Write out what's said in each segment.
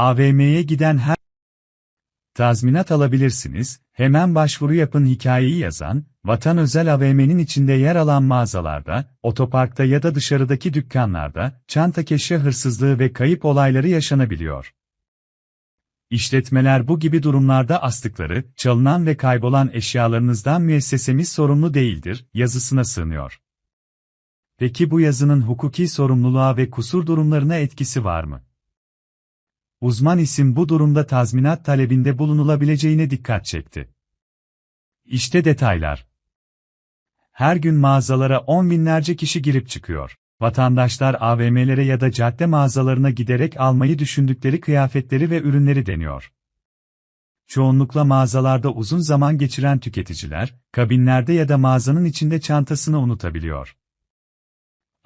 AVM'ye giden her tazminat alabilirsiniz, hemen başvuru yapın hikayeyi yazan, Vatan Özel AVM'nin içinde yer alan mağazalarda, otoparkta ya da dışarıdaki dükkanlarda, çanta keşfe hırsızlığı ve kayıp olayları yaşanabiliyor. İşletmeler bu gibi durumlarda astıkları, çalınan ve kaybolan eşyalarınızdan müessesemiz sorumlu değildir, yazısına sığınıyor. Peki bu yazının hukuki sorumluluğa ve kusur durumlarına etkisi var mı? Uzman isim bu durumda tazminat talebinde bulunulabileceğine dikkat çekti. İşte detaylar. Her gün mağazalara on binlerce kişi girip çıkıyor. Vatandaşlar AVM'lere ya da cadde mağazalarına giderek almayı düşündükleri kıyafetleri ve ürünleri deniyor. Çoğunlukla mağazalarda uzun zaman geçiren tüketiciler, kabinlerde ya da mağazanın içinde çantasını unutabiliyor.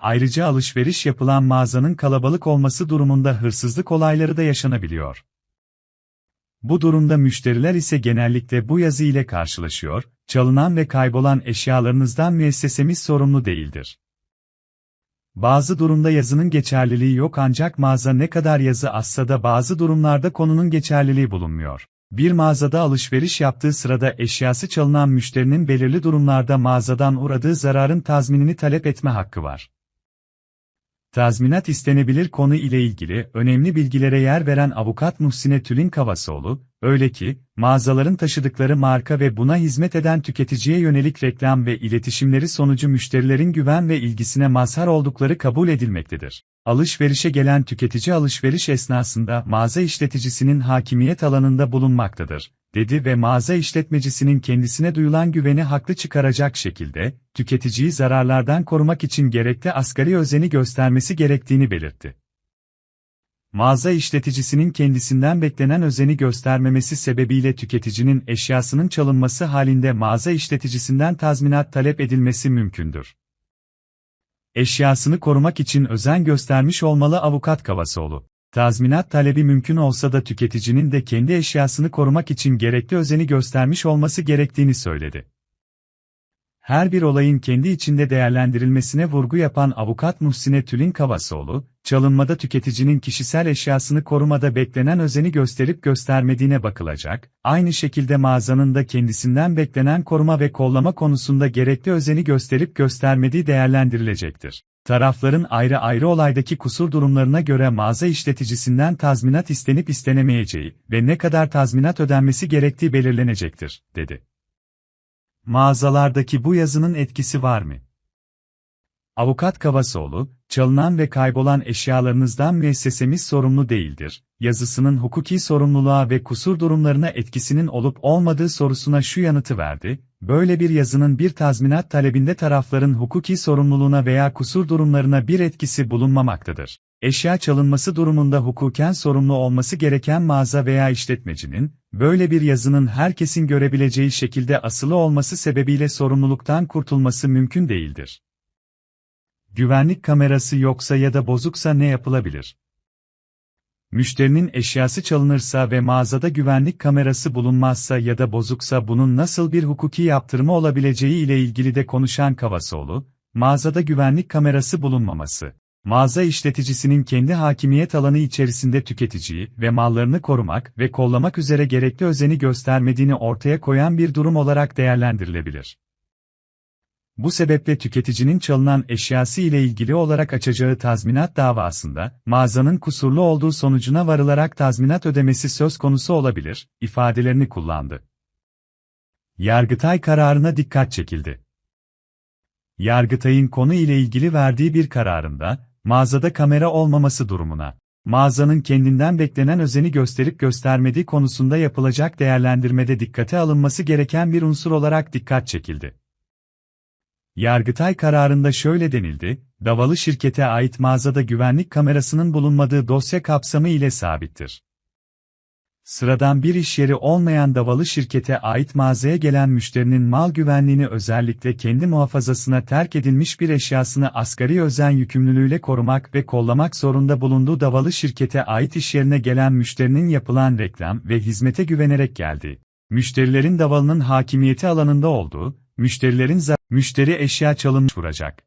Ayrıca alışveriş yapılan mağazanın kalabalık olması durumunda hırsızlık olayları da yaşanabiliyor. Bu durumda müşteriler ise genellikle bu yazı ile karşılaşıyor, çalınan ve kaybolan eşyalarınızdan müessesemiz sorumlu değildir. Bazı durumda yazının geçerliliği yok ancak mağaza ne kadar yazı azsa da bazı durumlarda konunun geçerliliği bulunmuyor. Bir mağazada alışveriş yaptığı sırada eşyası çalınan müşterinin belirli durumlarda mağazadan uğradığı zararın tazminini talep etme hakkı var. Tazminat istenebilir konu ile ilgili önemli bilgilere yer veren avukat Muhsine Tülin Kavasoğlu, öyle ki, mağazaların taşıdıkları marka ve buna hizmet eden tüketiciye yönelik reklam ve iletişimleri sonucu müşterilerin güven ve ilgisine mazhar oldukları kabul edilmektedir. Alışverişe gelen tüketici alışveriş esnasında mağaza işleticisinin hakimiyet alanında bulunmaktadır dedi ve mağaza işletmecisinin kendisine duyulan güveni haklı çıkaracak şekilde, tüketiciyi zararlardan korumak için gerekli asgari özeni göstermesi gerektiğini belirtti. Mağaza işleticisinin kendisinden beklenen özeni göstermemesi sebebiyle tüketicinin eşyasının çalınması halinde mağaza işleticisinden tazminat talep edilmesi mümkündür. Eşyasını korumak için özen göstermiş olmalı avukat Kavasoğlu. Tazminat talebi mümkün olsa da tüketicinin de kendi eşyasını korumak için gerekli özeni göstermiş olması gerektiğini söyledi. Her bir olayın kendi içinde değerlendirilmesine vurgu yapan avukat Muhsine Tülin Kavasoğlu, çalınmada tüketicinin kişisel eşyasını korumada beklenen özeni gösterip göstermediğine bakılacak, aynı şekilde mağazanın da kendisinden beklenen koruma ve kollama konusunda gerekli özeni gösterip göstermediği değerlendirilecektir. Tarafların ayrı ayrı olaydaki kusur durumlarına göre mağaza işleticisinden tazminat istenip istenemeyeceği ve ne kadar tazminat ödenmesi gerektiği belirlenecektir, dedi. Mağazalardaki bu yazının etkisi var mı? Avukat Kavasoğlu, çalınan ve kaybolan eşyalarınızdan müessesemiz sorumlu değildir. Yazısının hukuki sorumluluğa ve kusur durumlarına etkisinin olup olmadığı sorusuna şu yanıtı verdi, böyle bir yazının bir tazminat talebinde tarafların hukuki sorumluluğuna veya kusur durumlarına bir etkisi bulunmamaktadır. Eşya çalınması durumunda hukuken sorumlu olması gereken mağaza veya işletmecinin, böyle bir yazının herkesin görebileceği şekilde asılı olması sebebiyle sorumluluktan kurtulması mümkün değildir. Güvenlik kamerası yoksa ya da bozuksa ne yapılabilir? Müşterinin eşyası çalınırsa ve mağazada güvenlik kamerası bulunmazsa ya da bozuksa bunun nasıl bir hukuki yaptırımı olabileceği ile ilgili de konuşan Kavasoğlu, mağazada güvenlik kamerası bulunmaması, mağaza işleticisinin kendi hakimiyet alanı içerisinde tüketiciyi ve mallarını korumak ve kollamak üzere gerekli özeni göstermediğini ortaya koyan bir durum olarak değerlendirilebilir. Bu sebeple tüketicinin çalınan eşyası ile ilgili olarak açacağı tazminat davasında, mağazanın kusurlu olduğu sonucuna varılarak tazminat ödemesi söz konusu olabilir, ifadelerini kullandı. Yargıtay kararına dikkat çekildi. Yargıtay'ın konu ile ilgili verdiği bir kararında, mağazada kamera olmaması durumuna, mağazanın kendinden beklenen özeni gösterip göstermediği konusunda yapılacak değerlendirmede dikkate alınması gereken bir unsur olarak dikkat çekildi. Yargıtay kararında şöyle denildi, davalı şirkete ait mağazada güvenlik kamerasının bulunmadığı dosya kapsamı ile sabittir. Sıradan bir iş yeri olmayan davalı şirkete ait mağazaya gelen müşterinin mal güvenliğini özellikle kendi muhafazasına terk edilmiş bir eşyasını asgari özen yükümlülüğüyle korumak ve kollamak zorunda bulunduğu davalı şirkete ait iş yerine gelen müşterinin yapılan reklam ve hizmete güvenerek geldi. Müşterilerin davalının hakimiyeti alanında olduğu, müşterilerin za müşteri eşya çalınmış vuracak.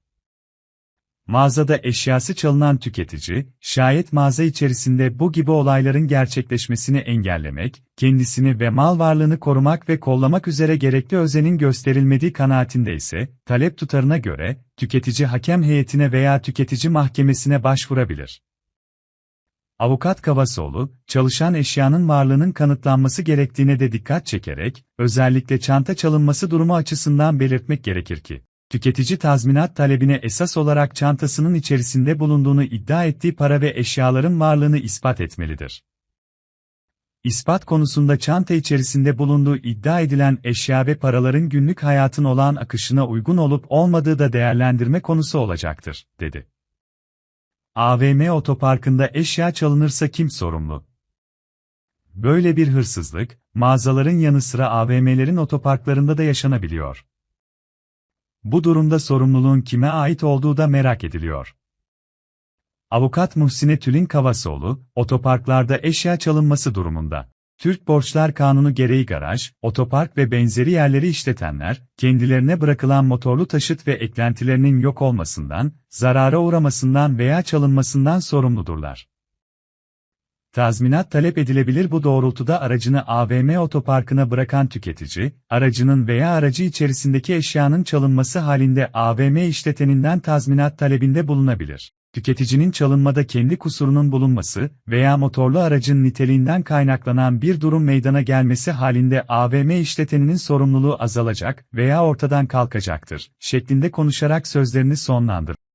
Mağazada eşyası çalınan tüketici, şayet mağaza içerisinde bu gibi olayların gerçekleşmesini engellemek, kendisini ve mal varlığını korumak ve kollamak üzere gerekli özenin gösterilmediği kanaatinde ise, talep tutarına göre, tüketici hakem heyetine veya tüketici mahkemesine başvurabilir. Avukat Kavasoğlu, çalışan eşyanın varlığının kanıtlanması gerektiğine de dikkat çekerek, özellikle çanta çalınması durumu açısından belirtmek gerekir ki, tüketici tazminat talebine esas olarak çantasının içerisinde bulunduğunu iddia ettiği para ve eşyaların varlığını ispat etmelidir. İspat konusunda çanta içerisinde bulunduğu iddia edilen eşya ve paraların günlük hayatın olağan akışına uygun olup olmadığı da değerlendirme konusu olacaktır, dedi. AVM otoparkında eşya çalınırsa kim sorumlu? Böyle bir hırsızlık, mağazaların yanı sıra AVM'lerin otoparklarında da yaşanabiliyor. Bu durumda sorumluluğun kime ait olduğu da merak ediliyor. Avukat Muhsine Tülin Kavasoğlu, otoparklarda eşya çalınması durumunda. Türk Borçlar Kanunu gereği garaj, otopark ve benzeri yerleri işletenler, kendilerine bırakılan motorlu taşıt ve eklentilerinin yok olmasından, zarara uğramasından veya çalınmasından sorumludurlar. Tazminat talep edilebilir bu doğrultuda aracını AVM otoparkına bırakan tüketici, aracının veya aracı içerisindeki eşyanın çalınması halinde AVM işleteninden tazminat talebinde bulunabilir. Tüketicinin çalınmada kendi kusurunun bulunması veya motorlu aracın niteliğinden kaynaklanan bir durum meydana gelmesi halinde AVM işleteninin sorumluluğu azalacak veya ortadan kalkacaktır, şeklinde konuşarak sözlerini sonlandırdı.